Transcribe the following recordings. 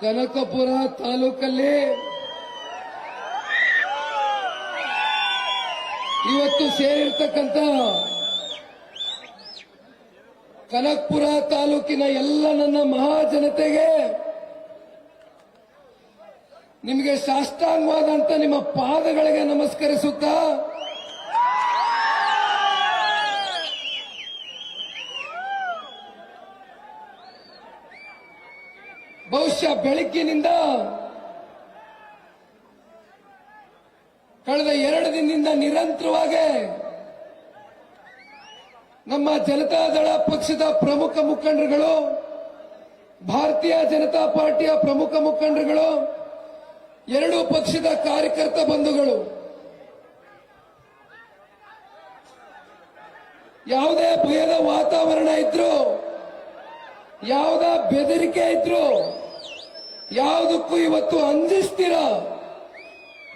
ಕನಕಪುರ ತಾಲೂಕಲ್ಲಿ ಇವತ್ತು ಸೇರಿರ್ತಕ್ಕಂಥ ಕನಕಪುರ ತಾಲೂಕಿನ ಎಲ್ಲ ನನ್ನ ಮಹಾಜನತೆಗೆ ನಿಮಗೆ ಸಾಷ್ಟಾಂಗವಾದಂತ ನಿಮ್ಮ ಪಾದಗಳಿಗೆ ನಮಸ್ಕರಿಸುತ್ತಾ ಬೆಳಗ್ಗಿನಿಂದ ಕಳೆದ ಎರಡು ದಿನದಿಂದ ನಿರಂತರವಾಗಿ ನಮ್ಮ ಜನತಾದಳ ಪಕ್ಷದ ಪ್ರಮುಖ ಮುಖಂಡರುಗಳು, ಭಾರತೀಯ ಜನತಾ ಪಾರ್ಟಿಯ ಪ್ರಮುಖ ಮುಖಂಡರುಗಳು, ಎರಡೂ ಪಕ್ಷದ ಕಾರ್ಯಕರ್ತ ಬಂಧುಗಳು. ಯಾವುದೇ ಭಯದ ವಾತಾವರಣ ಇದ್ರು, ಯಾವುದೇ ಬೆದರಿಕೆ ಇದ್ರು ಯಾವುದಕ್ಕೂ ಇವತ್ತು ಅಂಜಿಸ್ತೀರ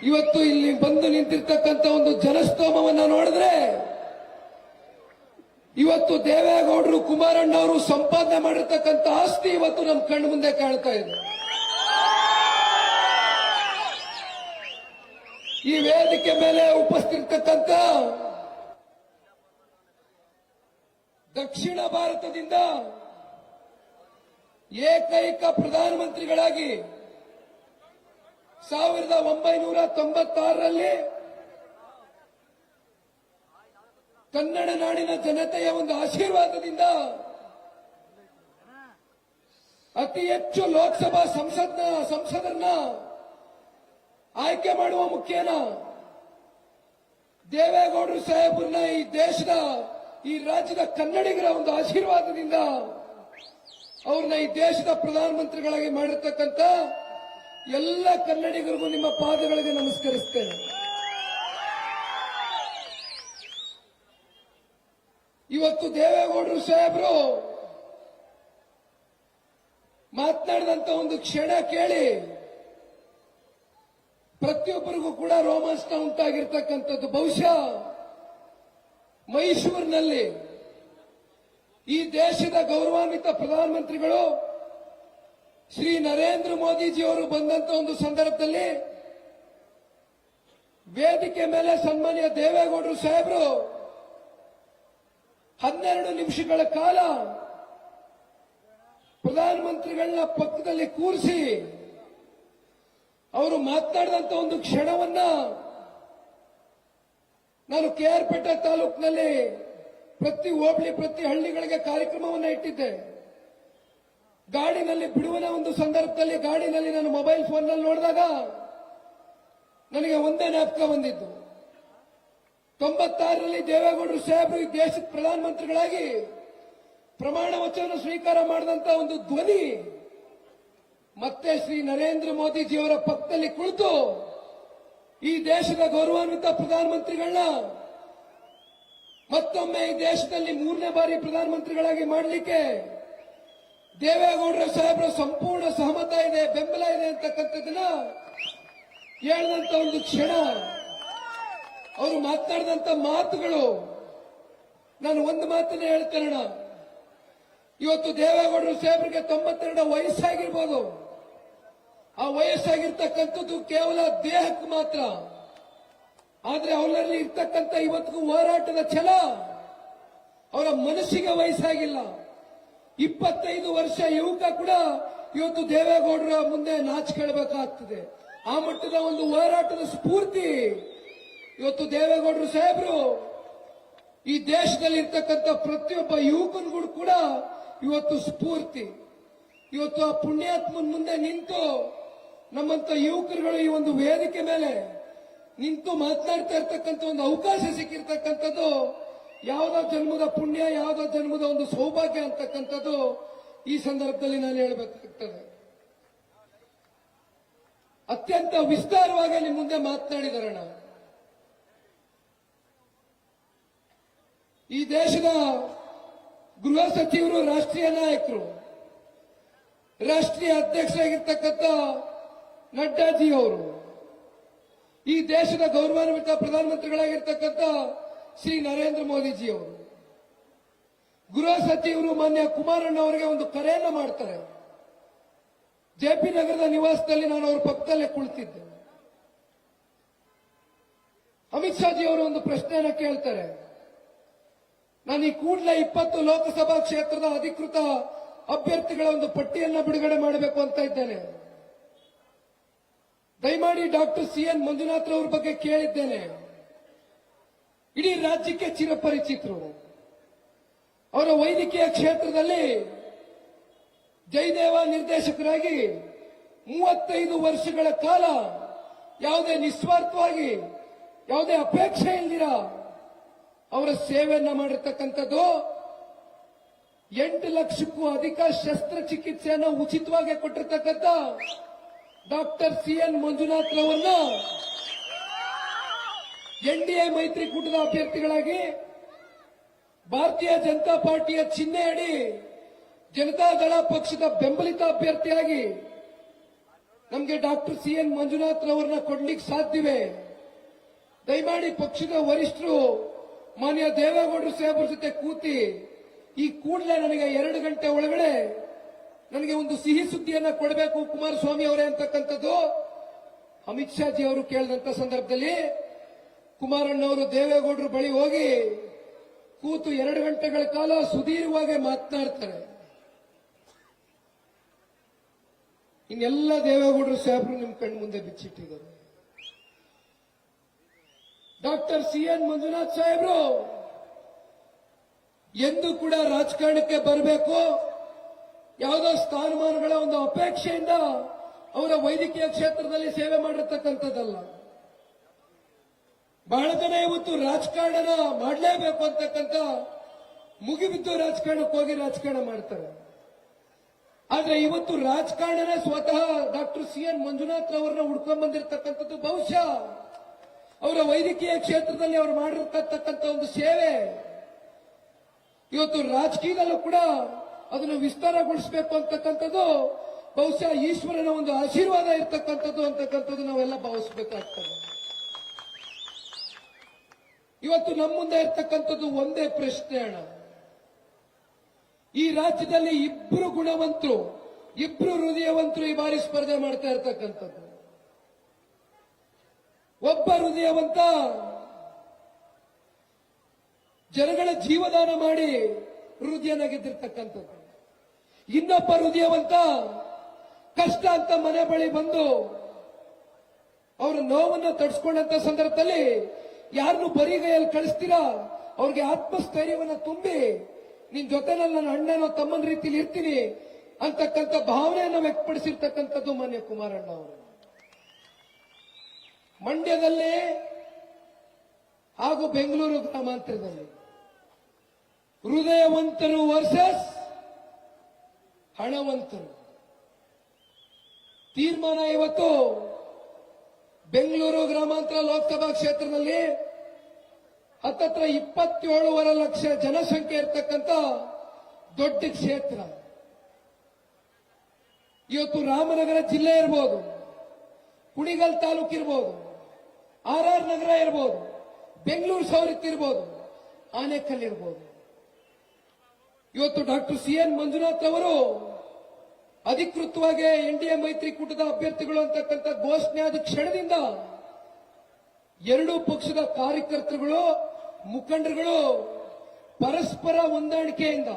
ಇವತ್ತು ಇಲ್ಲಿ ಬಂದು ನಿಂತಿರ್ತಕ್ಕಂಥ ಒಂದು ಜನಸ್ತೋಮವನ್ನ ನೋಡಿದ್ರೆ ಇವತ್ತು ದೇವೇಗೌಡರು ಕುಮಾರಣ್ಣ ಅವರು ಸಂಪಾದನೆ ಮಾಡಿರ್ತಕ್ಕಂಥ ಆಸ್ತಿ ಇವತ್ತು ನಮ್ಮ ಕಣ್ಣು ಮುಂದೆ ಕಾಣ್ತಾ ಇದೆ. ಈ ವೇದಿಕೆ ಮೇಲೆ ಉಪಸ್ಥಿರ್ತಕ್ಕಂಥ ದಕ್ಷಿಣ ಭಾರತದಿಂದ ಏಕೈಕ ಪ್ರಧಾನಮಂತ್ರಿಗಳಾಗಿ ಸಾವಿರದ ಒಂಬೈನೂರ ತೊಂಬತ್ತಾರರಲ್ಲಿ ಕನ್ನಡ ನಾಡಿನ ಜನತೆಯ ಒಂದು ಆಶೀರ್ವಾದದಿಂದ ಅತಿ ಹೆಚ್ಚು ಲೋಕಸಭಾ ಸಂಸತ್ನ ಸಂಸದರನ್ನ ಆಯ್ಕೆ ಮಾಡುವ ಮುಖ್ಯನ ದೇವೇಗೌಡರು ಸಾಹೇಬ್ರನ್ನ ಈ ದೇಶದ, ಈ ರಾಜ್ಯದ ಕನ್ನಡಿಗರ ಒಂದು ಆಶೀರ್ವಾದದಿಂದ ಅವ್ರನ್ನ ಈ ದೇಶದ ಪ್ರಧಾನಮಂತ್ರಿಗಳಾಗಿ ಮಾಡಿರ್ತಕ್ಕಂಥ ಎಲ್ಲ ಕನ್ನಡಿಗರಿಗೂ ನಿಮ್ಮ ಪಾದಗಳಿಗೆ ನಮಸ್ಕರಿಸ್ತೇನೆ. ಇವತ್ತು ದೇವೇಗೌಡರು ಸಾಹೇಬರು ಮಾತನಾಡಿದಂತ ಒಂದು ಕ್ಷಣ ಕೇಳಿ ಪ್ರತಿಯೊಬ್ಬರಿಗೂ ಕೂಡ ರೋಮಾಂಚನ ಉಂಟಾಗಿರ್ತಕ್ಕಂಥದ್ದು. ಬಹುಶಃ ಮೈಸೂರಿನಲ್ಲಿ ಈ ದೇಶದ ಗೌರವಾನ್ವಿತ ಪ್ರಧಾನಮಂತ್ರಿಗಳು ಶ್ರೀ ನರೇಂದ್ರ ಮೋದಿಜಿ ಅವರು ಬಂದಂತ ಒಂದು ಸಂದರ್ಭದಲ್ಲಿ ವೇದಿಕೆ ಮೇಲೆ ಸನ್ಮಾನ್ಯ ದೇವೇಗೌಡರು ಸಾಹೇಬರು ಹನ್ನೆರಡು ನಿಮಿಷಗಳ ಕಾಲ ಪ್ರಧಾನಮಂತ್ರಿಗಳನ್ನ ಪಕ್ಕದಲ್ಲಿ ಕೂರಿಸಿ ಅವರು ಮಾತನಾಡಿದಂತ ಒಂದು ಕ್ಷಣವನ್ನ ನಾನು ಕೆಆರ್ಪೇಟೆ ತಾಲೂಕಿನಲ್ಲಿ ಪ್ರತಿ ಹೋಬಳಿ, ಪ್ರತಿ ಹಳ್ಳಿಗಳಿಗೆ ಕಾರ್ಯಕ್ರಮವನ್ನು ಇಟ್ಟಿದ್ದೆ. ಗಾಡಿನಲ್ಲಿ ಬಿಡುವನ ಒಂದು ಸಂದರ್ಭದಲ್ಲಿ ಗಾಡಿನಲ್ಲಿ ನಾನು ಮೊಬೈಲ್ ಫೋನ್ನಲ್ಲಿ ನೋಡಿದಾಗ ನನಗೆ ಒಂದೇ ಜ್ಞಾಪಕ ಬಂದಿದ್ದು. ತೊಂಬತ್ತಾರರಲ್ಲಿ ದೇವೇಗೌಡರು ಸಾಹೇಬರು ಈ ದೇಶದ ಪ್ರಧಾನಮಂತ್ರಿಗಳಾಗಿ ಪ್ರಮಾಣ ವಚನ ಸ್ವೀಕಾರ ಮಾಡಿದಂತ ಒಂದು ಧ್ವನಿ ಮತ್ತೆ ಶ್ರೀ ನರೇಂದ್ರ ಮೋದಿಜಿಯವರ ಪಕ್ಕದಲ್ಲಿ ಕುಳಿತು ಈ ದೇಶದ ಗೌರವಾನ್ವಿತ ಪ್ರಧಾನಮಂತ್ರಿಗಳನ್ನ ಮತ್ತೊಮ್ಮೆ ಈ ದೇಶದಲ್ಲಿ ಮೂರನೇ ಬಾರಿ ಪ್ರಧಾನಮಂತ್ರಿಗಳಾಗಿ ಮಾಡಲಿಕ್ಕೆ ದೇವೇಗೌಡರ ಸಾಹೇಬರ ಸಂಪೂರ್ಣ ಸಹಮತ ಇದೆ, ಬೆಂಬಲ ಇದೆ ಅಂತಕ್ಕಂಥದ್ದನ್ನ ಹೇಳಿದಂತ ಒಂದು ಕ್ಷಣ. ಅವರು ಮಾತನಾಡಿದಂತ ಮಾತುಗಳು. ನಾನು ಒಂದು ಮಾತನ್ನ ಹೇಳ್ತೇನೆ ಇವತ್ತು ದೇವೇಗೌಡರು ಸಾಹೇಬರಿಗೆ ತೊಂಬತ್ತೆರಡು ವಯಸ್ಸಾಗಿರ್ಬೋದು. ಆ ವಯಸ್ಸಾಗಿರ್ತಕ್ಕಂಥದ್ದು ಕೇವಲ ದೇಹಕ್ಕೆ ಮಾತ್ರ. ಆದ್ರೆ ಅವರಲ್ಲಿ ಇರ್ತಕ್ಕಂಥ ಇವತ್ತಿಗೂ ಹೋರಾಟದ ಛಲ ಅವರ ಮನಸ್ಸಿಗೆ ವಯಸ್ಸಾಗಿಲ್ಲ. ಇಪ್ಪತ್ತೈದು ವರ್ಷ ಯುವಕ ಕೂಡ ಇವತ್ತು ದೇವೇಗೌಡರ ಮುಂದೆ ನಾಚಿಕೊಳ್ಬೇಕಾಗ್ತದೆ ಆ ಮಟ್ಟದ ಒಂದು ಹೋರಾಟದ ಸ್ಫೂರ್ತಿ ಇವತ್ತು ದೇವೇಗೌಡರು ಸಾಹೇಬರು, ಈ ದೇಶದಲ್ಲಿ ಇರ್ತಕ್ಕಂಥ ಪ್ರತಿಯೊಬ್ಬ ಯುವಕನಿಗೂ ಕೂಡ ಇವತ್ತು ಸ್ಫೂರ್ತಿ. ಇವತ್ತು ಆ ಪುಣ್ಯಾತ್ಮನ ಮುಂದೆ ನಿಂತು ನಮ್ಮಂತ ಯುವಕರುಗಳು ಈ ಒಂದು ವೇದಿಕೆ ಮೇಲೆ ನಿಂತು ಮಾತನಾಡ್ತಾ ಇರ್ತಕ್ಕಂಥ ಒಂದು ಅವಕಾಶ ಸಿಕ್ಕಿರ್ತಕ್ಕಂಥದ್ದು, ಯಾವುದೋ ಜನ್ಮದ ಪುಣ್ಯ, ಯಾವುದೋ ಜನ್ಮದ ಒಂದು ಸೌಭಾಗ್ಯ ಅಂತಕ್ಕಂಥದ್ದು ಈ ಸಂದರ್ಭದಲ್ಲಿ ನಾನು ಹೇಳಬೇಕಾಗ್ತದೆ. ಅತ್ಯಂತ ವಿಸ್ತಾರವಾಗಿ ನಿಮ್ಮ ಮುಂದೆ ಮಾತನಾಡಿದಾರಣ ಈ ದೇಶದ ಗೃಹ ಸಚಿವರು, ರಾಷ್ಟ್ರೀಯ ನಾಯಕರು, ರಾಷ್ಟ್ರೀಯ ಅಧ್ಯಕ್ಷರಾಗಿರ್ತಕ್ಕಂಥ ನಡ್ಡಾಜಿ ಅವರು ಈ ದೇಶದ ಗೌರವಾನ್ವಿತ ಪ್ರಧಾನಮಂತ್ರಿಗಳಾಗಿರ್ತಕ್ಕಂಥ ಶ್ರೀ ನರೇಂದ್ರ ಮೋದಿಜಿ ಅವರು ಗೃಹ ಸಚಿವರು ಮಾನ್ಯ ಕುಮಾರಣ್ಣ ಅವರಿಗೆ ಒಂದು ಕರೆಯನ್ನ ಮಾಡ್ತಾರೆ. ಜೆ ಪಿ ನಗರದ ನಿವಾಸದಲ್ಲಿ ನಾನು ಅವ್ರ ಪಕ್ಕದಲ್ಲೇ ಕುಳಿತಿದ್ದೆ. ಅಮಿತ್ ಶಾಜಿ ಅವರು ಒಂದು ಪ್ರಶ್ನೆಯನ್ನ ಕೇಳ್ತಾರೆ. ನಾನು ಈ ಕೂಡಲೇ ಇಪ್ಪತ್ತು ಲೋಕಸಭಾ ಕ್ಷೇತ್ರದ ಅಧಿಕೃತ ಅಭ್ಯರ್ಥಿಗಳ ಒಂದು ಪಟ್ಟಿಯನ್ನು ಬಿಡುಗಡೆ ಮಾಡಬೇಕು ಅಂತ ಇದ್ದೇನೆ. ದಯಮಾಡಿ ಡಾಕ್ಟರ್ ಸಿ ಎನ್ ಮಂಜುನಾಥ್ ಅವ್ರ ಬಗ್ಗೆ ಕೇಳಿದ್ದೇನೆ. ಇಡೀ ರಾಜ್ಯಕ್ಕೆ ಚಿರಪರಿಚಿತರು. ಅವರ ವೈದ್ಯಕೀಯ ಕ್ಷೇತ್ರದಲ್ಲಿ ಜಯದೇವ ನಿರ್ದೇಶಕರಾಗಿ ಮೂವತ್ತೈದು ವರ್ಷಗಳ ಕಾಲ ಯಾವುದೇ ನಿಸ್ವಾರ್ಥವಾಗಿ, ಯಾವುದೇ ಅಪೇಕ್ಷೆ ಇಲ್ದಿರ ಅವರ ಸೇವೆಯನ್ನ ಮಾಡಿರ್ತಕ್ಕಂಥದ್ದು ಎಂಟು ಲಕ್ಷಕ್ಕೂ ಅಧಿಕ ಶಸ್ತ್ರಚಿಕಿತ್ಸೆಯನ್ನು ಉಚಿತವಾಗಿ ಕೊಟ್ಟಿರ್ತಕ್ಕಂಥ ಡಾಕ್ಟರ್ ಸಿ ಎನ್ ಮಂಜುನಾಥ್ ರವರನ್ನ ಎನ್ಡಿಎ ಮೈತ್ರಿಕೂಟದ ಅಭ್ಯರ್ಥಿಗಳಾಗಿ ಭಾರತೀಯ ಜನತಾ ಪಾರ್ಟಿಯ ಚಿಹ್ನೆಯಡಿ ಜನತಾದಳ ಪಕ್ಷದ ಬೆಂಬಲಿತ ಅಭ್ಯರ್ಥಿಯಾಗಿ ನಮಗೆ ಡಾಕ್ಟರ್ ಸಿ ಎನ್ ಮಂಜುನಾಥ್ ರವರನ್ನ ಕೊಡ್ಲಿಕ್ಕೆ ಸಾಧ್ಯವೇ? ದಯಮಾಡಿ ಪಕ್ಷದ ವರಿಷ್ಠರು, ಮಾನ್ಯ ದೇವೇಗೌಡರು ಸಾಹೇಬರ ಜೊತೆ ಕೂತಿ ಈ ಕೂಡಲೇ ನನಗೆ ಎರಡು ಗಂಟೆ ಒಳಗಡೆ ನನಗೆ ಒಂದು ಸಿಹಿ ಸುದ್ದಿಯನ್ನ ಕೊಡಬೇಕು ಕುಮಾರಸ್ವಾಮಿ ಅವರೇ ಅಂತಕ್ಕಂಥದ್ದು. ಅಮಿತ್ ಶಾ ಜಿ ಅವರು ಕೇಳಿದಂತ ಸಂದರ್ಭದಲ್ಲಿ ಕುಮಾರಣ್ಣ ಅವರು ದೇವೇಗೌಡರು ಬಳಿ ಹೋಗಿ ಕೂತು ಎರಡು ಗಂಟೆಗಳ ಕಾಲ ಸುದೀರ್ಘವಾಗಿ ಮಾತನಾಡ್ತಾರೆ. ಇನ್ನೆಲ್ಲ ದೇವೇಗೌಡರು ಸಾಹೇಬರು ನಿಮ್ ಕಣ್ಣು ಮುಂದೆ ಬಿಚ್ಚಿಟ್ಟಿದ್ದಾರೆ. ಡಾಕ್ಟರ್ ಸಿ ಎನ್ ಮಂಜುನಾಥ್ ಸಾಹೇಬರು, ಎಂದು ಕೂಡ ರಾಜಕಾರಣಕ್ಕೆ ಬರಬೇಕು. ಯಾವುದೋ ಸ್ಥಾನಮಾನಗಳ ಒಂದು ಅಪೇಕ್ಷೆಯಿಂದ ಅವರ ವೈದ್ಯಕೀಯ ಕ್ಷೇತ್ರದಲ್ಲಿ ಸೇವೆ ಮಾಡಿರ್ತಕ್ಕಂಥದ್ದಲ್ಲ. ಬಹಳ ಜನ ಇವತ್ತು ರಾಜಕಾರಣನ ಮಾಡಲೇಬೇಕು ಅಂತಕ್ಕಂಥ ಮುಗಿಬಿದ್ದು ರಾಜಕಾರಣಕ್ಕೆ ಹೋಗಿ ರಾಜಕಾರಣ ಮಾಡ್ತಾರೆ. ಆದ್ರೆ ಇವತ್ತು ರಾಜಕಾರಣನೇ ಸ್ವತಃ ಡಾಕ್ಟರ್ ಸಿ ಎನ್ ಮಂಜುನಾಥ್ ಅವರನ್ನ ಹುಡ್ಕೊಂಡ್ ಬಂದಿರತಕ್ಕಂಥದ್ದು ಬಹುಶಃ ಅವರ ವೈದ್ಯಕೀಯ ಕ್ಷೇತ್ರದಲ್ಲಿ ಅವರು ಮಾಡಿರ್ತಕ್ಕಂಥ ಒಂದು ಸೇವೆ. ಇವತ್ತು ರಾಜಕೀಯದಲ್ಲೂ ಕೂಡ ಅದನ್ನು ವಿಸ್ತಾರಗೊಳಿಸಬೇಕು ಅಂತಕ್ಕಂಥದ್ದು ಬಹುಶಃ ಈಶ್ವರನ ಒಂದು ಆಶೀರ್ವಾದ ಇರ್ತಕ್ಕಂಥದ್ದು ಅಂತಕ್ಕಂಥದ್ದು ನಾವೆಲ್ಲ ಭಾವಿಸ್ಬೇಕಾಗ್ತದೆ. ಇವತ್ತು ನಮ್ಮ ಮುಂದೆ ಇರ್ತಕ್ಕಂಥದ್ದು ಒಂದೇ ಪ್ರಶ್ನೆ ಅಣ್ಣ. ಈ ರಾಜ್ಯದಲ್ಲಿ ಇಬ್ರು ಗುಣವಂತರು, ಇಬ್ರು ಹೃದಯವಂತರು ಈ ಬಾರಿ ಸ್ಪರ್ಧೆ ಮಾಡ್ತಾ ಇರ್ತಕ್ಕಂಥದ್ದು. ಒಬ್ಬ ಹೃದಯವಂತ ಜನಗಳ ಜೀವದಾನ ಮಾಡಿ ಹೃದಯನ ಗೆದ್ದಿರ್ತಕ್ಕಂಥದ್ದು ಇನ್ನೊಬ್ಬ ಹೃದಯವಂತ ಕಷ್ಟ ಅಂತ ಮನೆ ಬಳಿ ಬಂದು ಅವರ ನೋವನ್ನು ತಡ್ಸ್ಕೊಂಡಂತ ಸಂದರ್ಭದಲ್ಲಿ ಯಾರನ್ನು ಬರಿಗೈಯಲ್ಲಿ ಕಳಿಸ್ತೀರಾ? ಅವ್ರಿಗೆ ಆತ್ಮಸ್ಥೈರ್ಯವನ್ನ ತುಂಬಿ, ನಿನ್ ಜೊತೆ ನನ್ನ ಅಣ್ಣನೋ ತಮ್ಮನ ರೀತಿಲಿ ಇರ್ತೀನಿ ಅಂತಕ್ಕಂಥ ಭಾವನೆಯನ್ನ ವ್ಯಕ್ತಪಡಿಸಿರ್ತಕ್ಕಂಥದ್ದು ಮನೆ ಕುಮಾರಣ್ಣ ಅವರು. ಮಂಡ್ಯದಲ್ಲಿ ಹಾಗೂ ಬೆಂಗಳೂರು ಗ್ರಾಮಾಂತರದಲ್ಲಿ ಹೃದಯವಂತರು ವರ್ಸಸ್ ಹಣವಂತರು. ತೀರ್ಮಾನ ಇವತ್ತು ಬೆಂಗಳೂರು ಗ್ರಾಮಾಂತರ ಲೋಕಸಭಾ ಕ್ಷೇತ್ರದಲ್ಲಿ ಹತ್ತತ್ರ ಇಪ್ಪತ್ತೇಳೂವರೆ ಲಕ್ಷ ಜನಸಂಖ್ಯೆ ಇರತಕ್ಕಂತ ದೊಡ್ಡ ಕ್ಷೇತ್ರ. ಇವತ್ತು ರಾಮನಗರ ಜಿಲ್ಲೆ ಇರ್ಬೋದು, ಕುಣಿಗಲ್ ತಾಲೂಕು ಇರ್ಬೋದು, ಆರ್ ಆರ್ ನಗರ ಇರ್ಬೋದು, ಬೆಂಗಳೂರು ಸೌರತ್ ಇರ್ಬೋದು, ಆನೇಕಲ್ ಇರ್ಬೋದು. ಇವತ್ತು ಡಾಕ್ಟರ್ ಸಿ ಎನ್ ಮಂಜುನಾಥ್ ಅವರು ಅಧಿಕೃತವಾಗಿ ಎನ್ ಡಿ ಎ ಮೈತ್ರಿಕೂಟದ ಅಭ್ಯರ್ಥಿಗಳು ಅಂತಕ್ಕಂಥ ಘೋಷಣೆ ಆದ ಕ್ಷಣದಿಂದ ಎರಡೂ ಪಕ್ಷದ ಕಾರ್ಯಕರ್ತರುಗಳು, ಮುಖಂಡರುಗಳು ಪರಸ್ಪರ ಹೊಂದಾಣಿಕೆಯಿಂದ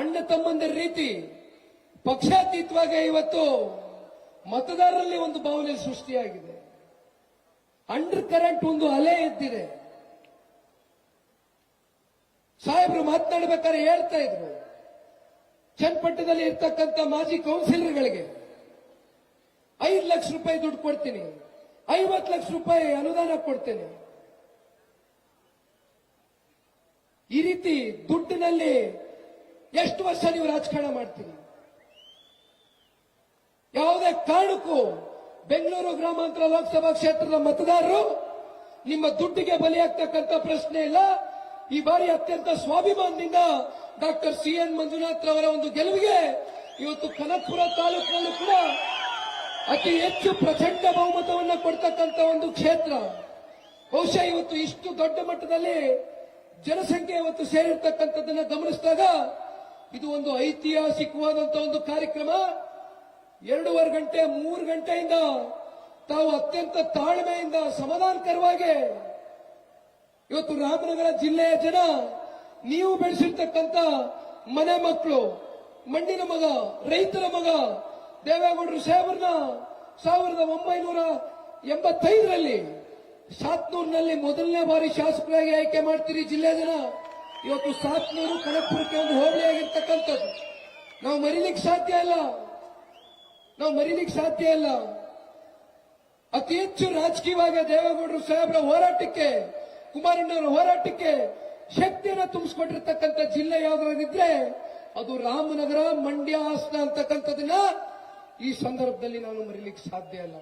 ಅಣ್ಣ ತಮ್ಮಂದಿರ ರೀತಿ ಪಕ್ಷಾತೀತವಾಗಿ ಇವತ್ತು ಮತದಾರರಲ್ಲಿ ಒಂದು ಭಾವನೆ ಸೃಷ್ಟಿಯಾಗಿದೆ. ಅಂಡರ್ ಕರೆಂಟ್ ಒಂದು ಅಲೆ ಎದ್ದಿದೆ. ಸಾಹೇಬರು ಮಾತನಾಡಬೇಕಾದ್ರೆ ಹೇಳ್ತಾ ಇದ್ರು. ಚನ್ನಪಟ್ಟಣದಲ್ಲಿ ಇರ್ತಕ್ಕಂಥ ಮಾಜಿ ಕೌನ್ಸಿಲರ್ಗಳಿಗೆ ಐದು ಲಕ್ಷ ರೂಪಾಯಿ ದುಡ್ಡು ಕೊಡ್ತೀನಿ, ಐವತ್ತು ಲಕ್ಷ ರೂಪಾಯಿ ಅನುದಾನ ಕೊಡ್ತೇನೆ. ಈ ರೀತಿ ದುಡ್ಡಿನಲ್ಲಿ ಎಷ್ಟು ವರ್ಷ ನೀವು ರಾಜಕಾರಣ ಮಾಡ್ತೀರಿ? ಯಾವುದೇ ಕಾರಣಕ್ಕೂ ಬೆಂಗಳೂರು ಗ್ರಾಮಾಂತರ ಲೋಕಸಭಾ ಕ್ಷೇತ್ರದ ಮತದಾರರು ನಿಮ್ಮ ದುಡ್ಡಿಗೆ ಬಲಿಯಾಗ್ತಕ್ಕಂಥ ಪ್ರಶ್ನೆ ಇಲ್ಲ. ಈ ಬಾರಿ ಅತ್ಯಂತ ಸ್ವಾಭಿಮಾನದಿಂದ ಡಾಕ್ಟರ್ ಸಿ ಎನ್ ಮಂಜುನಾಥ್ ಅವರ ಒಂದು ಗೆಲುವಿಗೆ ಇವತ್ತು ಕನಕಪುರ ತಾಲೂಕಿನಲ್ಲೂ ಕೂಡ ಅತಿ ಹೆಚ್ಚು ಪ್ರಚಂಡ ಬಹುಮತವನ್ನು ಕೊಡ್ತಕ್ಕಂಥ ಒಂದು ಕ್ಷೇತ್ರ. ಬಹುಶಃ ಇವತ್ತು ಇಷ್ಟು ದೊಡ್ಡ ಮಟ್ಟದಲ್ಲಿ ಜನಸಂಖ್ಯೆ ಇವತ್ತು ಸೇರಿರ್ತಕ್ಕಂಥದ್ದನ್ನ ಗಮನಿಸಿದಾಗ ಇದು ಒಂದು ಐತಿಹಾಸಿಕವಾದಂತಹ ಒಂದು ಕಾರ್ಯಕ್ರಮ. ಎರಡೂವರೆ ಗಂಟೆ, ಮೂರು ಗಂಟೆಯಿಂದ ತಾವು ಅತ್ಯಂತ ತಾಳ್ಮೆಯಿಂದ, ಸಮಾಧಾನಕರವಾಗಿ ಇವತ್ತು ರಾಮನಗರ ಜಿಲ್ಲೆಯ ಜನ, ನೀವು ಬೆಳೆಸಿರ್ತಕ್ಕಂಥ ಮನೆ ಮಕ್ಕಳು, ಮಣ್ಣಿನ ಮಗ, ರೈತರ ಮಗ, ದೇವೇಗೌಡರು ಸಾಹೇಬ್ರನ್ನ ಸಾವಿರದ ಒಂಬೈನೂರ ಎಂಬತ್ತೈದರಲ್ಲಿ ಸಾತ್ನೂರಿನಲ್ಲಿ ಮೊದಲನೇ ಬಾರಿ ಶಾಸಕರಾಗಿ ಆಯ್ಕೆ ಮಾಡ್ತೀರಿ ಜಿಲ್ಲೆಯ ಜನ. ಇವತ್ತು ಸಾತ್ನೂರು ಕನಕಪುರಕ್ಕೆ ಒಂದು ಹೋಬಳಿಯಾಗಿರ್ತಕ್ಕಂಥದ್ದು ನಾವು ಮರಿಲಿಕ್ಕೆ ಸಾಧ್ಯ ಇಲ್ಲ. ನಾವು ಮರಿಲಿಕ್ಕೆ ಸಾಧ್ಯ ಇಲ್ಲ. ಅತಿ ಹೆಚ್ಚು ರಾಜಕೀಯವಾಗಿ ದೇವೇಗೌಡರು ಸಾಹೇಬರ ಹೋರಾಟಕ್ಕೆ ಕುಮಾರಣ್ಣವರ ಹೋರಾಟಕ್ಕೆ ಶಕ್ತಿಯನ್ನು ತುಂಬಿಸ್ಕೊಂಡಿರ್ತಕ್ಕಂಥ ಜಿಲ್ಲೆ ಯಾವ್ದಾದ್ರಿದ್ರೆ ಅದು ರಾಮನಗರ, ಮಂಡ್ಯ, ಹಾಸನ ಅಂತಕ್ಕಂಥದನ್ನ ಈ ಸಂದರ್ಭದಲ್ಲಿ ನಾನು ಮರಿಲಿಕ್ಕೆ ಸಾಧ್ಯ ಇಲ್ಲ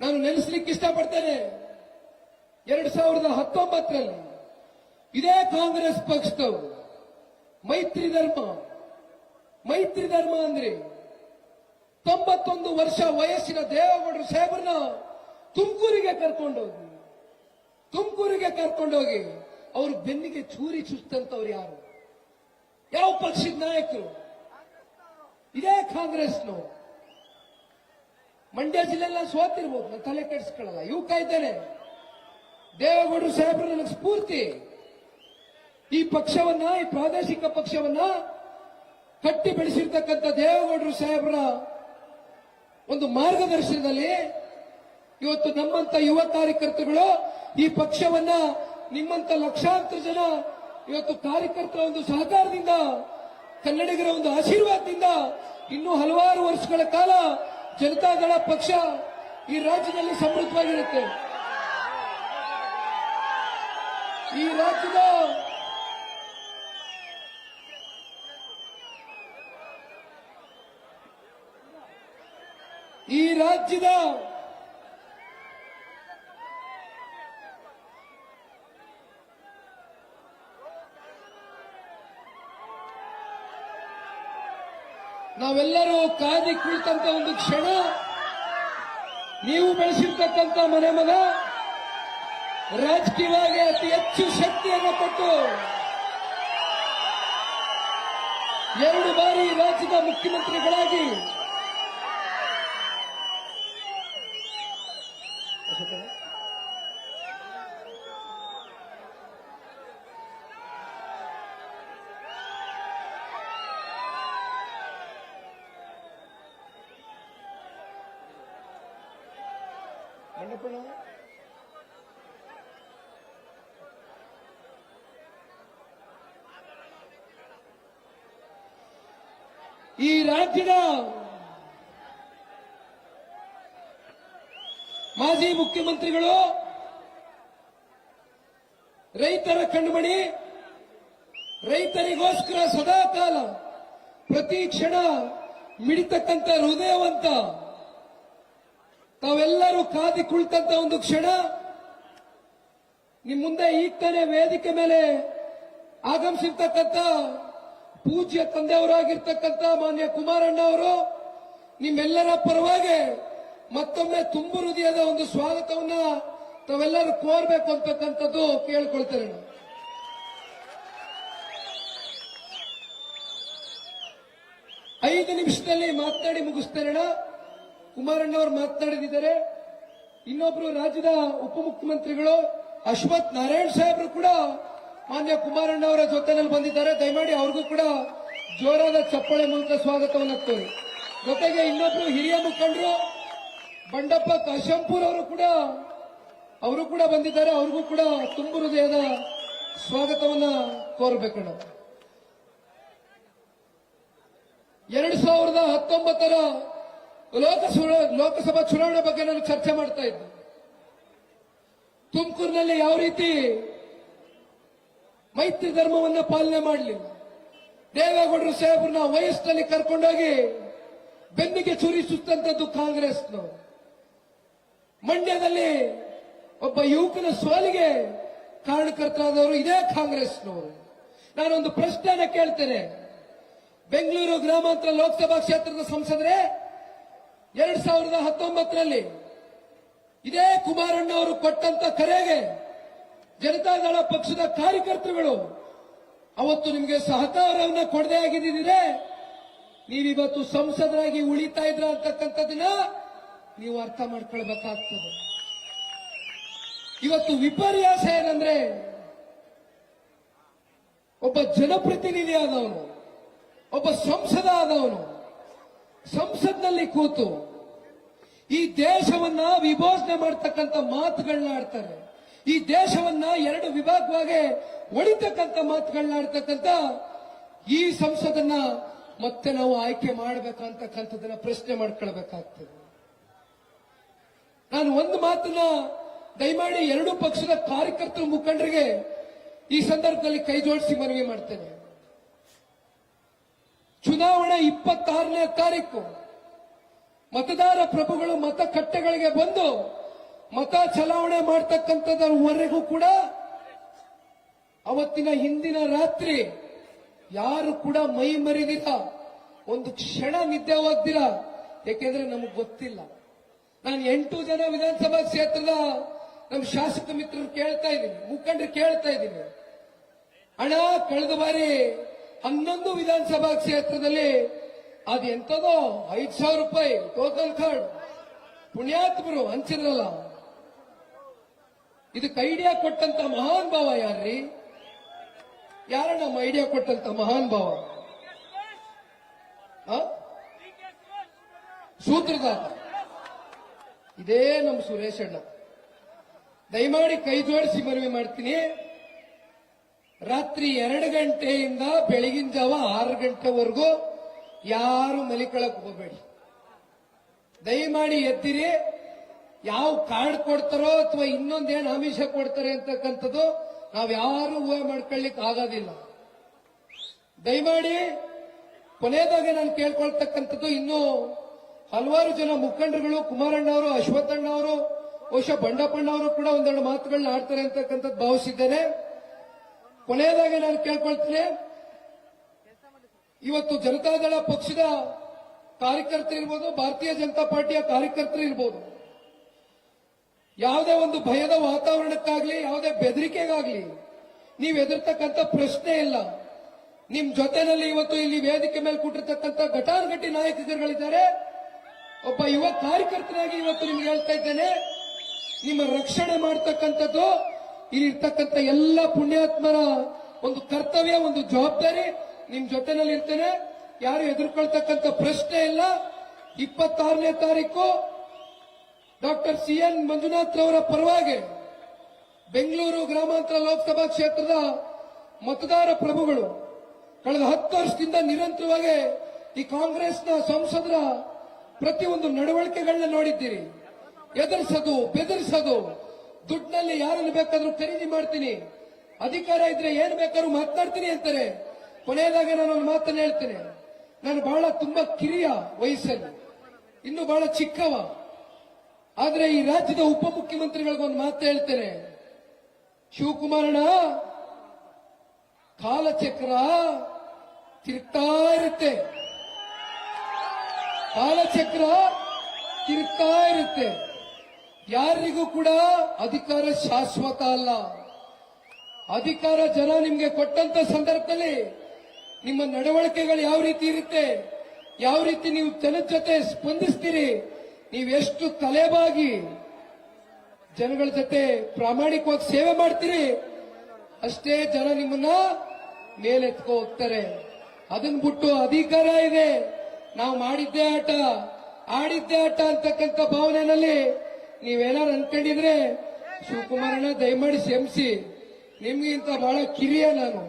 ನಾನು ನೆನೆಸ್ಲಿಕ್ಕೆ ಇಷ್ಟಪಡ್ತೇನೆ. ಎರಡ್ ಸಾವಿರದ ಹತ್ತೊಂಬತ್ತರಲ್ಲಿ ಇದೇ ಕಾಂಗ್ರೆಸ್ ಪಕ್ಷದವರು, ಮೈತ್ರಿ ಧರ್ಮ. ಮೈತ್ರಿ ಧರ್ಮ ಅಂದ್ರೆ ತೊಂಬತ್ತೊಂದು ವರ್ಷ ವಯಸ್ಸಿನ ದೇವೇಗೌಡರು ಸಾಹೇಬರನ್ನ ತುಮಕೂರಿಗೆ ಕರ್ಕೊಂಡೋಗಿ ತುಮಕೂರಿಗೆ ಕರ್ಕೊಂಡೋಗಿ ಅವರು ಬೆನ್ನಿಗೆ ಚೂರಿ ಚುಚ್ಚಂತವ್ರು ಯಾರು? ಯಾವ ಪಕ್ಷದ ನಾಯಕರು. ಇದೇ ಕಾಂಗ್ರೆಸ್ನು. ಮಂಡ್ಯ ಜಿಲ್ಲೆಲ್ಲ ಸೋತಿರ್ಬೋದು, ನಾನು ತಲೆ ಕೆಡಿಸ್ಕೊಳ್ಳಲ್ಲ. ಇವು ಕಾಯ್ತಾನೆ ದೇವೇಗೌಡರು ಸಾಹೇಬರು ನನಗೆ ಸ್ಫೂರ್ತಿ. ಈ ಪಕ್ಷವನ್ನ, ಈ ಪ್ರಾದೇಶಿಕ ಪಕ್ಷವನ್ನ ಕಟ್ಟಿ ಬೆಳೆಸಿರ್ತಕ್ಕಂಥ ದೇವೇಗೌಡರು ಸಾಹೇಬರ ಒಂದು ಮಾರ್ಗದರ್ಶನದಲ್ಲಿ ಇವತ್ತು ನಮ್ಮಂತ ಯುವ ಕಾರ್ಯಕರ್ತರುಗಳು ಈ ಪಕ್ಷವನ್ನ ನಿಮ್ಮಂತ ಲಕ್ಷಾಂತರ ಜನ ಇವತ್ತು ಕಾರ್ಯಕರ್ತರ ಒಂದು ಸಹಕಾರದಿಂದ, ಕನ್ನಡಿಗರ ಒಂದು ಆಶೀರ್ವಾದದಿಂದ ಇನ್ನೂ ಹಲವಾರು ವರ್ಷಗಳ ಕಾಲ ಜನತಾದಳ ಪಕ್ಷ ಈ ರಾಜ್ಯದಲ್ಲಿ ಸಮೃದ್ಧವಾಗಿರುತ್ತೆ. ಈ ರಾಜ್ಯದ ಈ ರಾಜ್ಯದ ನಾವೆಲ್ಲರೂ ಕಾದಿ ಕುಳಿತಂತ ಒಂದು ಕ್ಷಣ, ನೀವು ಬೆಳೆಸಿರ್ತಕ್ಕಂಥ ಮನೆ ಮಗ, ರಾಜಕೀಯವಾಗಿ ಅತಿ ಹೆಚ್ಚು ಶಕ್ತಿಯನ್ನು ಕೊಟ್ಟು ಎರಡು ಬಾರಿ ರಾಜ್ಯದ ಮುಖ್ಯಮಂತ್ರಿಗಳಾಗಿ ಈ ರಾಜ್ಯದ ಮಾಜಿ ಮುಖ್ಯಮಂತ್ರಿಗಳು ರೈತರ ಕಣ್ಮಣಿ ರೈತರಿಗೋಸ್ಕರ ಸದಾ ಕಾಲ ಪ್ರತಿ ಕ್ಷಣ ಮಿಡಿತಕ್ಕಂಥ ಹೃದಯವಂತ ತಾವೆಲ್ಲರೂ ಕಾದಿ ಕುಳಿತಂತ ಒಂದು ಕ್ಷಣ ನಿಮ್ ಮುಂದೆ ಈಗ ವೇದಿಕೆ ಮೇಲೆ ಆಗಮಿಸಿರ್ತಕ್ಕಂಥ ಪೂಜ್ಯ ತಂದೆಯವರಾಗಿರ್ತಕ್ಕಂಥ ಮಾನ್ಯ ಕುಮಾರಣ್ಣ ಅವರು, ನಿಮ್ಮೆಲ್ಲರ ಪರವಾಗಿ ಮತ್ತೊಮ್ಮೆ ತುಂಬು ಹೃದಯದ ಒಂದು ಸ್ವಾಗತವನ್ನ ತಾವೆಲ್ಲರೂ ಕೋರ್ಬೇಕು ಅಂತಕ್ಕಂಥದ್ದು ಕೇಳ್ಕೊಳ್ತೇನೆ. ಐದು ನಿಮಿಷದಲ್ಲಿ ಮಾತನಾಡಿ ಮುಗಿಸ್ತೇನೆ ಕುಮಾರಣ್ಣ ಅವರು ಮಾತನಾಡಿದ್ದಾರೆ ಇನ್ನೊಬ್ರು ರಾಜ್ಯದ ಉಪಮುಖ್ಯಮಂತ್ರಿಗಳು ಅಶ್ವಥ್ ನಾರಾಯಣ್ ಸಾಹೇಬ್ರು ಕೂಡ ಮಾನ್ಯ ಕುಮಾರಣ್ಣ ಅವರ ಜೊತೆನಲ್ಲಿ ಬಂದಿದ್ದಾರೆ. ದಯಮಾಡಿ ಅವ್ರಿಗೂ ಕೂಡ ಜೋರಾದ ಚಪ್ಪಾಳೆ ಮೂಲಕ ಸ್ವಾಗತವನ್ನು ಹಾಕ್ತೇವೆ ಜೊತೆಗೆ ಇನ್ನೊಬ್ರು ಹಿರಿಯ ಮುಖಂಡರು ಬಂಡಪ್ಪ ಕಾಶಂಪುರ್ ಅವರು ಕೂಡ ಅವರು ಕೂಡ ಬಂದಿದ್ದಾರೆ. ಅವ್ರಿಗೂ ಕೂಡ ತುಂಬು ಹೃದಯದ ಸ್ವಾಗತವನ್ನ ಕೋರಬೇಕಣ್ಣ. ಎರಡ್ ಸಾವಿರದ ಹತ್ತೊಂಬತ್ತರ ಲೋಕಸಭಾ ಲೋಕಸಭಾ ಚುನಾವಣೆ ಬಗ್ಗೆ ನಾನು ಚರ್ಚೆ ಮಾಡ್ತಾ ಇದ್ದೆ. ತುಮಕೂರಿನಲ್ಲಿ ಯಾವ ರೀತಿ ಮೈತ್ರಿ ಧರ್ಮವನ್ನ ಪಾಲನೆ ಮಾಡಲಿ? ದೇವೇಗೌಡರು ಸಾಹೇಬ್ರನ್ನ ವಯಸ್ಸಿನಲ್ಲಿ ಕರ್ಕೊಂಡೋಗಿ ಬೆನ್ನಿಗೆ ಚುರಿಸುತ್ತಂತದ್ದು ಕಾಂಗ್ರೆಸ್ನವರು ಮಂಡ್ಯದಲ್ಲಿ ಒಬ್ಬ ಯುವಕನ ಸೋಲಿಗೆ ಕಾರಣಕರ್ತರಾದವರು ಇದೇ ಕಾಂಗ್ರೆಸ್ನವರು ನಾನೊಂದು ಪ್ರಶ್ನೆಯನ್ನು ಕೇಳ್ತೇನೆ. ಬೆಂಗಳೂರು ಗ್ರಾಮಾಂತರ ಲೋಕಸಭಾ ಕ್ಷೇತ್ರದ ಸಂಸದರೇ ಎರಡ್ ಸಾವಿರದ ಹತ್ತೊಂಬತ್ತರಲ್ಲಿ ಇದೇ ಕುಮಾರಣ್ಣ ಅವರು ಕೊಟ್ಟಂತ ಕರೆಗೆ ಜನತಾದಳ ಪಕ್ಷದ ಕಾರ್ಯಕರ್ತರುಗಳು, ಅವತ್ತು ನಿಮಗೆ ಸಹಕಾರವನ್ನ ಕೊಡದೆ ಆಗಿದ್ದಿದ್ರೆ ನೀವಿವತ್ತು ಸಂಸದರಾಗಿ ಉಳಿತಾ ಇದ್ರ ಅಂತಕ್ಕಂಥದನ್ನ ನೀವು ಅರ್ಥ ಮಾಡ್ಕೊಳ್ಬೇಕಾಗ್ತದೆ. ಇವತ್ತು ವಿಪರ್ಯಾಸ ಏನಂದ್ರೆ ಒಬ್ಬ ಜನಪ್ರತಿನಿಧಿ ಆದವನು, ಒಬ್ಬ ಸಂಸದ ಆದವನು ಸಂಸತ್ನಲ್ಲಿ ಕೂತು ಈ ದೇಶವನ್ನ ವಿಭೋಜನೆ ಮಾಡ್ತಕ್ಕಂಥ ಮಾತುಗಳನ್ನ ಆಡ್ತಾರೆ. ಈ ದೇಶವನ್ನ ಎರಡು ವಿಭಾಗವಾಗಿ ಒಡಿತಕ್ಕಂಥ ಮಾತುಗಳನ್ನ ಆಡ್ತಕ್ಕಂಥ ಈ ಸಂಸದನ್ನ ಮತ್ತೆ ನಾವು ಆಯ್ಕೆ ಮಾಡಬೇಕಂತಕ್ಕಂಥದ್ದನ್ನ ಪ್ರಶ್ನೆ ಮಾಡ್ಕೊಳ್ಬೇಕಾಗ್ತದೆ. ನಾನು ಒಂದು ಮಾತನ್ನ ದಯಮಾಡಿ ಎರಡು ಪಕ್ಷದ ಕಾರ್ಯಕರ್ತರ ಮುಖಂಡರಿಗೆ ಈ ಸಂದರ್ಭದಲ್ಲಿ ಕೈ ಜೋಡಿಸಿ ಮನವಿ ಮಾಡ್ತೇನೆ. ಚುನಾವಣೆ ಇಪ್ಪತ್ತಾರನೇ ತಾರೀಕು. ಮತದಾರ ಪ್ರಭುಗಳು ಮತಕಟ್ಟೆಗಳಿಗೆ ಬಂದು ಮತ ಚಲಾವಣೆ ಮಾಡ್ತಕ್ಕಂಥದ್ರವರೆಗೂ ಕೂಡ ಅವತ್ತಿನ ಹಿಂದಿನ ರಾತ್ರಿ ಯಾರು ಕೂಡ ಮೈ ಮರಿದಿರ ಒಂದು ಕ್ಷಣ ನಿದ್ದೆ ಹೋಗ್ದಿರ ಯಾಕೆಂದ್ರೆ ನಮಗ್ ಗೊತ್ತಿಲ್ಲ. ನಾನು ಎಂಟು ಜನ ವಿಧಾನಸಭಾ ಕ್ಷೇತ್ರದ ನಮ್ಮ ಶಾಸಕ ಮಿತ್ರರು ಕೇಳ್ತಾ ಇದ್ದೀನಿ, ಮುಖಂಡರು ಕೇಳ್ತಾ ಇದ್ದೀನಿ. ಹಣ ಕಳೆದ ಬಾರಿ ಹನ್ನೊಂದು ವಿಧಾನಸಭಾ ಕ್ಷೇತ್ರದಲ್ಲಿ ಅದು ಎಂತದೋ ಐದು ಸಾವಿರ ರೂಪಾಯಿ ಟೋಕನ್ ಕಾರ್ಡ್ ಪುಣ್ಯಾತ್ಮರು ಹಂಚಿದ್ರಲ್ಲ ಇದಕ್ಕೆ ಐಡಿಯಾ ಕೊಟ್ಟಂತ ಮಹಾನ್ ಭಾವ ಯಾರ್ರಿ? ಯಾರ ನಮ್ಮ ಐಡಿಯಾ ಕೊಟ್ಟಂತ ಮಹಾನ್ ಭಾವ? ಆ? ಸೂತ್ರಧಾರ. ಇದೇ ನಮ್ಮ ಸುರೇಶ್ ಅಣ್ಣ ದಯಮಾಡಿ ಕೈ ಜೋಡಿಸಿ ಮನವಿ ಮಾಡ್ತೀನಿ. ರಾತ್ರಿ ಎರಡು ಗಂಟೆಯಿಂದ ಬೆಳಗಿನ ಜಾವ ಆರು ಗಂಟೆವರೆಗೂ ಯಾರು ಮಲಿಕೊಳಕ್ ಹೋಗಬೇಡಿ. ದಯಮಾಡಿ ಎದ್ದಿರಿ. ಯಾವ ಕಾರ್ಡ್ ಕೊಡ್ತಾರೋ ಅಥವಾ ಇನ್ನೊಂದೇನು ಆಮಿಷ ಕೊಡ್ತಾರೆ ಅಂತಕ್ಕಂಥದ್ದು ನಾವು ಯಾರು ಊಹೆ ಮಾಡ್ಕೊಳ್ಳಿಕ್ ಆಗೋದಿಲ್ಲ. ದಯಮಾಡಿ ಕೊನೆಯದಾಗಿ ನಾನು ಕೇಳ್ಕೊಳ್ತಕ್ಕಂಥದ್ದು ಇನ್ನು ಹಲವಾರು ಜನ ಮುಖಂಡರುಗಳು, ಕುಮಾರಣ್ಣ ಅವರು, ಅಶ್ವತ್ಥಣ್ಣ ಅವರು, ಬಹುಶಃ ಬಂಡಪ್ಪಣ್ಣ ಅವರು ಕೂಡ ಒಂದೆರಡು ಮಾತುಗಳನ್ನ ಆಡ್ತಾರೆ ಅಂತಕ್ಕಂಥದ್ದು ಭಾವಿಸಿದ್ದೇನೆ. ಕೊನೆಯದಾಗಿ ನಾನು ಕೇಳ್ಕೊಳ್ತೀನಿ. ಇವತ್ತು ಜನತಾದಳ ಪಕ್ಷದ ಕಾರ್ಯಕರ್ತರು ಇರ್ಬೋದು, ಭಾರತೀಯ ಜನತಾ ಪಾರ್ಟಿಯ ಕಾರ್ಯಕರ್ತರು ಇರ್ಬೋದು, ಯಾವುದೇ ಒಂದು ಭಯದ ವಾತಾವರಣಕ್ಕಾಗ್ಲಿ, ಯಾವುದೇ ಬೆದರಿಕೆಗಾಗ್ಲಿ, ನೀವು ಎದುರ್ತಕ್ಕಂಥ ಪ್ರಶ್ನೆ ಇಲ್ಲ. ನಿಮ್ ಜೊತೆನಲ್ಲಿ ಇವತ್ತು ಇಲ್ಲಿ ವೇದಿಕೆ ಮೇಲೆ ಕೂಟಿರ್ತಕ್ಕಂಥ ಘಟಾನುಘಟಿ ನಾಯಕರುಗಳಿದ್ದಾರೆ. ಒಬ್ಬ ಯುವ ಕಾರ್ಯಕರ್ತನಾಗಿ ಇವತ್ತು ನಿಮ್ಗೆ ಹೇಳ್ತಾ ಇದ್ದೇನೆ. ನಿಮ್ಮ ರಕ್ಷಣೆ ಮಾಡ್ತಕ್ಕಂಥದ್ದು ಇಲ್ಲಿರ್ತಕ್ಕಂಥ ಎಲ್ಲ ಪುಣ್ಯಾತ್ಮರ ಒಂದು ಕರ್ತವ್ಯ, ಒಂದು ಜವಾಬ್ದಾರಿ ನಿಮ್ ಜೊತೆನಲ್ಲಿ ಇರ್ತೇನೆ. ಯಾರು ಎದುರ್ಕೊಳ್ತಕ್ಕಂಥ ಪ್ರಶ್ನೆ ಇಲ್ಲ. ಇಪ್ಪತ್ತಾರನೇ ತಾರೀಕು ಡಾಕ್ಟರ್ ಸಿ ಎನ್ ಮಂಜುನಾಥ್ ರವರ ಪರವಾಗಿ ಬೆಂಗಳೂರು ಗ್ರಾಮಾಂತರ ಲೋಕಸಭಾ ಕ್ಷೇತ್ರದ ಮತದಾರ ಪ್ರಭುಗಳು ಕಳೆದ ಹತ್ತು ವರ್ಷದಿಂದ ನಿರಂತರವಾಗಿ ಈ ಕಾಂಗ್ರೆಸ್ನ ಸಂಸದರ ಪ್ರತಿಯೊಂದು ನಡವಳಿಕೆಗಳನ್ನ ನೋಡಿದ್ದೀರಿ. ಎದುರಿಸೋದು, ಬೆದರಿಸೋದು. ದುಡ್ಡಿನಲ್ಲಿ ಯಾರನ್ನು ಬೇಕಾದ್ರೂ ಖರೀದಿ ಮಾಡ್ತೀನಿ. ಅಧಿಕಾರ ಇದ್ರೆ ಏನ್ ಬೇಕಾದ್ರೂ ಮಾತನಾಡ್ತೀನಿ ಅಂತಾರೆ. ಕೊನೆಯದಾಗ ನಾನು ಒಂದು ಮಾತನ್ನ ಹೇಳ್ತೇನೆ. ನಾನು ಬಹಳ ತುಂಬಾ ಕಿರಿಯ ವಯಸ್ಸಲ್ಲಿ, ಇನ್ನು ಬಹಳ ಚಿಕ್ಕವ. ಆದ್ರೆ ಈ ರಾಜ್ಯದ ಉಪ ಉಪಮುಖ್ಯಮಂತ್ರಿಗಳಿಗೊಂದು ಮಾತು ಹೇಳ್ತೇನೆ. ಶಿವಕುಮಾರಣ ಕಾಲಚಕ್ರ ತಿರ್ತಾ ಇರುತ್ತೆ. ಕಾಲಚಕ್ರ ತಿರ್ತಾ ಇರುತ್ತೆ. ಯಾರಿಗೂ ಕೂಡ ಅಧಿಕಾರ ಶಾಶ್ವತ ಅಲ್ಲ. ಅಧಿಕಾರ ಜನ ನಿಮ್ಗೆ ಕೊಟ್ಟಂತ ಸಂದರ್ಭದಲ್ಲಿ ನಿಮ್ಮ ನಡವಳಿಕೆಗಳು ಯಾವ ರೀತಿ ಇರುತ್ತೆ, ಯಾವ ರೀತಿ ನೀವು ಜನದ ಜೊತೆ ಸ್ಪಂದಿಸ್ತೀರಿ ನೀವೆಷ್ಟು ತಲೆಬಾಗಿ ಜನಗಳ ಜೊತೆ ಪ್ರಾಮಾಣಿಕವಾಗಿ ಸೇವೆ ಮಾಡ್ತೀರಿ, ಅಷ್ಟೇ ಜನ ನಿಮ್ಮನ್ನ ಮೇಲೆತ್ಕೋ ಹೋಗ್ತಾರೆ. ಅದನ್ನ ಬಿಟ್ಟು ಅಧಿಕಾರ ಇದೆ. ನಾವು ಮಾಡಿದ್ದೇ ಆಟ, ಆಡಿದ್ದೇ ಆಟ ಅಂತಕ್ಕಂಥ ಭಾವನೆಯಲ್ಲಿ ನೀವೇನಾರು ಅನ್ಕೊಂಡಿದ್ರೆ ಶಿವಕುಮಾರಣ್ಣ ದಯಮಾಡಿ ಕ್ಷಮಿಸಿ. ಇಂತ ಬಹಳ ಕಿರಿಯ ನಾನು.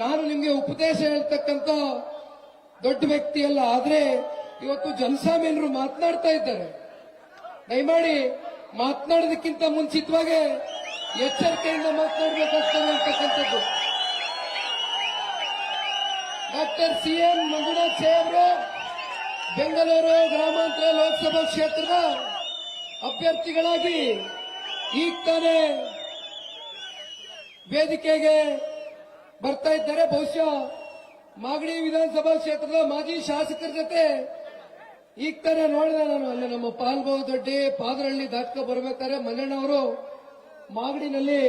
ನಾನು ನಿಮ್ಗೆ ಉಪದೇಶ ಹೇಳ್ತಕ್ಕಂತ ದೊಡ್ಡ ವ್ಯಕ್ತಿ ಅಲ್ಲ, ಆದ್ರೆ ಇವತ್ತು ಜನಸಾಮಾನ್ಯರು ಮಾತನಾಡ್ತಾ ಇದ್ದಾರೆ. ದಯಮಾಡಿ ಮಾತನಾಡೋದಕ್ಕಿಂತ ಮುಂಚಿತವಾಗಿ ಎಚ್ಚರಿಕೆಯಿಂದ ಮಾತನಾಡಬೇಕಾಗ್ತದೆ ಅಂತಕ್ಕಂಥದ್ದು. ಡಾಕ್ಟರ್ ಸಿ ಎನ್ ಮಂಜುನಾಥ್ ಸೇವರು ಬೆಂಗಳೂರು ಗ್ರಾಮಾಂತರ ಲೋಕಸಭಾ ಕ್ಷೇತ್ರದ ಅಭ್ಯರ್ಥಿಗಳಾಗಿ ಈಗ ತಾನೇ ವೇದಿಕೆಗೆ ಬರ್ತಾ ಇದ್ದಾರೆ. ಬಹುಶಃ ಮಾಗಡಿ ವಿಧಾನಸಭಾ ಕ್ಷೇತ್ರದ ಮಾಜಿ ಶಾಸಕರ ಜೊತೆ ಈಗ ತಾನೇ ನೋಡಿದೆ ನಾನು. ಅಲ್ಲಿ ನಮ್ಮ ಪಾಲ್ಬಾವು ದೊಡ್ಡಿ, ಪಾದರಳ್ಳಿ ಬರಬೇಕಾದ್ರೆ ಬರ್ಬೇಕಾದ್ರೆ ಅವರು ಮಾಗಡಿನಲ್ಲಿ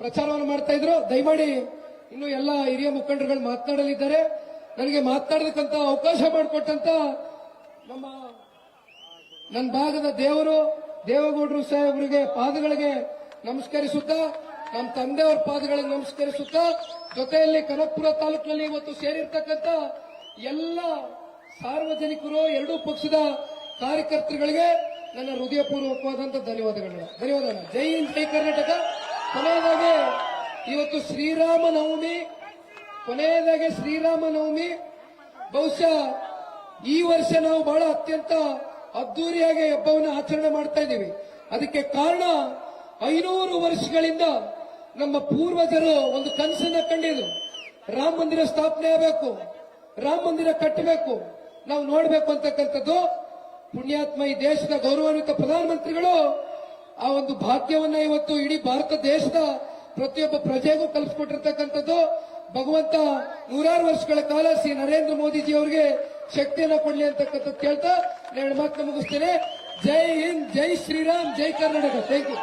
ಪ್ರಚಾರವನ್ನು ಮಾಡ್ತಾ ಇದ್ರು. ದಯಮಾಡಿ ಇನ್ನು ಎಲ್ಲ ಹಿರಿಯ ಮುಖಂಡರುಗಳು ಮಾತನಾಡಲಿದ್ದಾರೆ. ನನಗೆ ಮಾತನಾಡತಕ್ಕಂತ ಅವಕಾಶ ಮಾಡಿಕೊಟ್ಟಂತ ನಮ್ಮ ನನ್ನ ಭಾಗದ ದೇವರು, ದೇವಗೌಡರು ಸಾಹೇಬರಿಗೆ ಪಾದಗಳಿಗೆ ನಮಸ್ಕರಿಸುತ್ತಾ ನಮ್ಮ ತಂದೆಯವರ ಪಾದಗಳಿಗೆ ನಮಸ್ಕರಿಸುತ್ತಾ, ಜೊತೆಯಲ್ಲಿ ಕನಕಪುರ ತಾಲೂಕಿನಲ್ಲಿ ಇವತ್ತು ಸೇರಿರ್ತಕ್ಕಂಥ ಎಲ್ಲ ಸಾರ್ವಜನಿಕರು, ಎರಡೂ ಪಕ್ಷದ ಕಾರ್ಯಕರ್ತರುಗಳಿಗೆ ನನ್ನ ಹೃದಯಪೂರ್ವಕವಾದಂತ ಧನ್ಯವಾದಗಳು ಧನ್ಯವಾದಗಳು ಜೈ ಹಿಂದ್, ಜೈ ಕರ್ನಾಟಕ. ಕೊನೆಯದಾಗಿ ಇವತ್ತು ಶ್ರೀರಾಮ ನವಮಿ, ಕೊನೆಯದಾಗಿ ಶ್ರೀರಾಮ ನವಮಿ. ಬಹುಶಃ ಈ ವರ್ಷ ನಾವು ಬಹಳ ಅತ್ಯಂತ ಅದ್ದೂರಿಯಾಗಿ ಹಬ್ಬವನ್ನು ಆಚರಣೆ ಮಾಡ್ತಾ ಇದ್ದೀವಿ. ಅದಕ್ಕೆ ಕಾರಣ ಐನೂರು ವರ್ಷಗಳಿಂದ ನಮ್ಮ ಪೂರ್ವಜರು ಒಂದು ಕನಸನ್ನ ಕಂಡಿದ್ರು. ರಾಮ ಮಂದಿರ ಸ್ಥಾಪನೆ ಆಗಬೇಕು. ರಾಮ ಮಂದಿರ ಕಟ್ಟಬೇಕು. ನಾವು ನೋಡಬೇಕು ಅಂತಕ್ಕಂಥದ್ದು ಪುಣ್ಯಾತ್ಮ ಈ ದೇಶದ ಗೌರವಾನ್ವಿತ ಪ್ರಧಾನಮಂತ್ರಿಗಳು ಆ ಒಂದು ಭಾಗ್ಯವನ್ನ ಇವತ್ತು ಇಡೀ ಭಾರತ ದೇಶದ ಪ್ರತಿಯೊಬ್ಬ ಪ್ರಜೆಗೂ ಕಲ್ಪಿಸ್ಕೊಟ್ಟಿರ್ತಕ್ಕಂಥದ್ದು ಭಗವಂತ ನೂರಾರು ವರ್ಷಗಳ ಕಾಲ ಶ್ರೀ ನರೇಂದ್ರ ಮೋದಿಜಿ ಅವರಿಗೆ ಶಕ್ತಿಯನ್ನ ಕೊಡ್ಲಿ ಅಂತಕ್ಕಂಥದ್ದು ಕೇಳ್ತಾ ನಾನು ಮಾತನ್ನ ಮುಗಿಸ್ತೇನೆ. ಜೈ ಹಿಂದ್, ಜೈ ಶ್ರೀರಾಮ್, ಜೈ ಕರ್ನಾಟಕ. Thank you